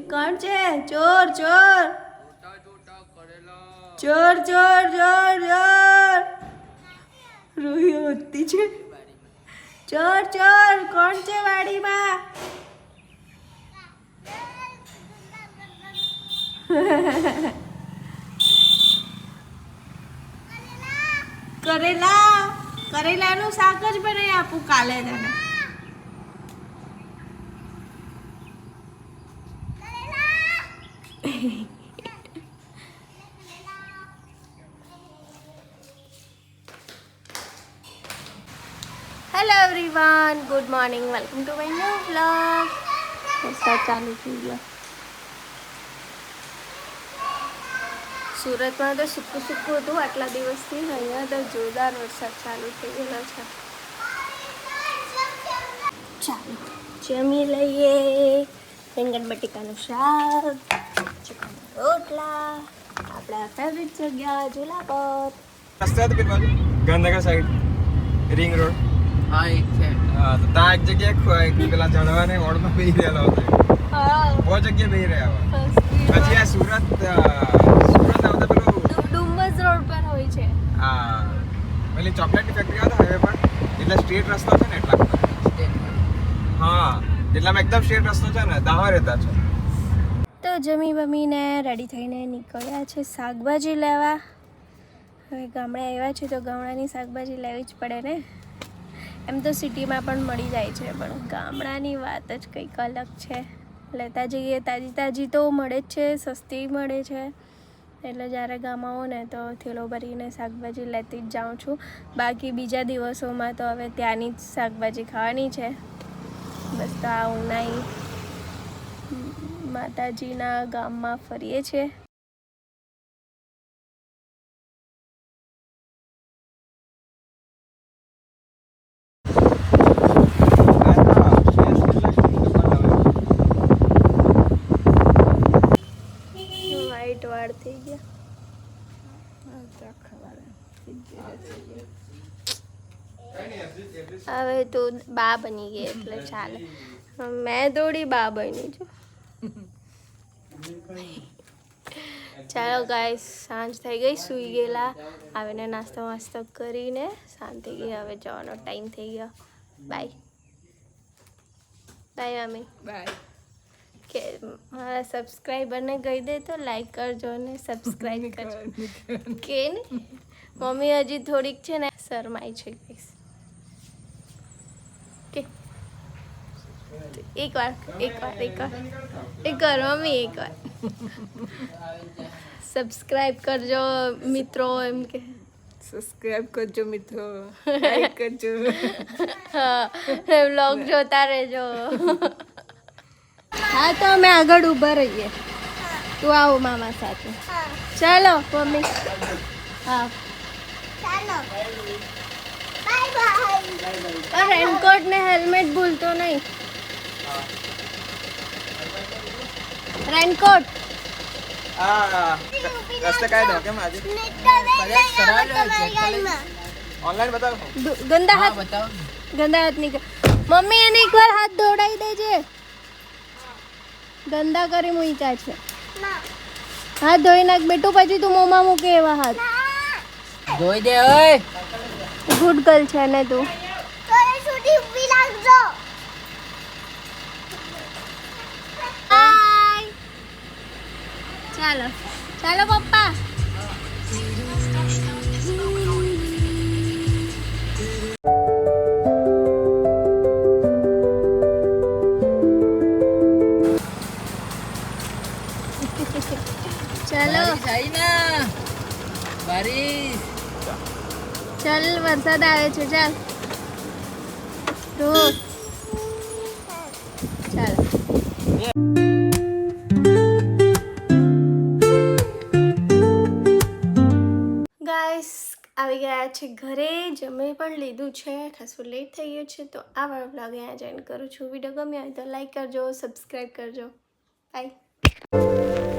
કોણ છે? ચોર ચોર ચોર ચોર ચોર ચોર રોહિયો હોતી છે. ચોર ચોર કોણ છે વાડીમાં? કરેલા. કરેલાનું શાક જ બનાવી આપું કાલે તને. Hello everyone good morning welcome to my new vlog વરસાદ ચાલુ થઈ ગયો સુરતમાં તો સૂકું સૂકું હતું આટલા દિવસથી અહીંયા તો જોરદાર વરસાદ ચાલુ થઈ ગયેલો છે ચાલો જમી લઈએ રીંગણ બટેકાનું શાક રોટલા. આપણા ફેવરિટ જગ્યા ઝૂલા પર રસ્તે હતું ગાંધીનગર સાઈડ રિંગ રોડ હા એક છે. હા તો ત્યાં એક જગ્યાએ પેલા ચડવાને ઓળમાં બેસી રહેલો હતા. હા. બહુ જગ્યાએ બેસી રહ્યા હોય પછી આ સુરત સુરત આવતા પેલું ડુમ્બસ રોડ પર હોય છે. હા. પેલી ચોકલેટની ફેક્ટરી આવતા હાઈવે પર એટલે સ્ટ્રેટ રસ્તો છે ને એટલા હા એટલામાં એકદમ સ્ટ્રેટ રસ્તો છે ને દાવા રહેતા છે. તો જમી બમીને રેડી થઈને નીકળ્યા છે શાકભાજી લેવા. હવે ગામડે આવ્યા છે તો ગામડાની શાકભાજી લેવી જ પડે ને. એમ તો સિટીમાં પણ મળી જાય છે, પણ ગામડાની વાત જ કંઈક અલગ છે. લેતા જઈએ, તાજી તાજી તો મળે જ છે, સસ્તી મળે છે. એટલે જ્યારે ગામ આવો ને તો થેલો ભરીને શાકભાજી લેતી જ જાઉં છું. બાકી બીજા દિવસોમાં તો હવે ત્યાંની જ શાકભાજી ખાવાની છે. બસ તો આ ઉનાઈ માતાજીના ગામમાં ફરીએ છીએ. વ્હાઈટ વાળ થઈ ગયા. હવે તો બા બની ગઈ એટલે ચાલે. મેં દોડી, બા બની છું ચાલો ગાય સાંજ થઈ ગઈ સૂઈ ગયેલા. આવીને નાસ્તો વાસ્તો કરીને શાંતિ ગઈ હવે જવાનો ટાઈમ થઈ ગયો. બાય બાય મમ્મી બાય કે મારા સબસ્ક્રાઈબરને કહી દે તો લાઈક કરજો ને સબસ્ક્રાઈબ કરજો. કે મમ્મી હજી થોડીક છે ને શરમાય છે કહીશ એક વાર એક વાર એક વાર એક વાર મમ્મી એક વાર સબસ્ક્રાઈબ કરજો મિત્રો એમ કે સબસ્ક્રાઇબ કરજો મિત્રો લાઈક કરજો હા વ્લોગ જોતા રહેજો હા તો અમે આગળ ઊભા રહીએ તું આવો મામા સાથે ચાલો મમ્મી હા રેનકોટ ને હેલ્મેટ ભૂલતો નહીં રેનકોટ આ રસ્તે કાય દો કેમ આજે? ઓનલાઈન બતાવો. ગંદા હાથ બતાવો ગંદા હાથ નીકળ. મમ્મી એને એકવાર હાથ ધોડાઈ દેજે. ગંદા કરી મૂક્યા છે. હાથ ધોઈ નાખ બેટું પછી તું મોમાં મૂકે એવા હાથ. ધોઈ દે ઓય. ગુડ ગર્લ છે ને તું. ચાલો ચાલો પપ્પા ચાલો જાય ના બારીશ ચાલ વરસાદ આવે છે ચાલ રોક ચાલો આવી ગયા છે ઘરે, જમી પણ લીધું છે, ખાસું લેટ થઈ ગયું છે, તો આ વાળો બ્લોગ અહીંયા જોઈન કરું છું. વીડિયો ગમ્યો હોય તો લાઈક કરજો સબસ્ક્રાઈબ કરજો. બાય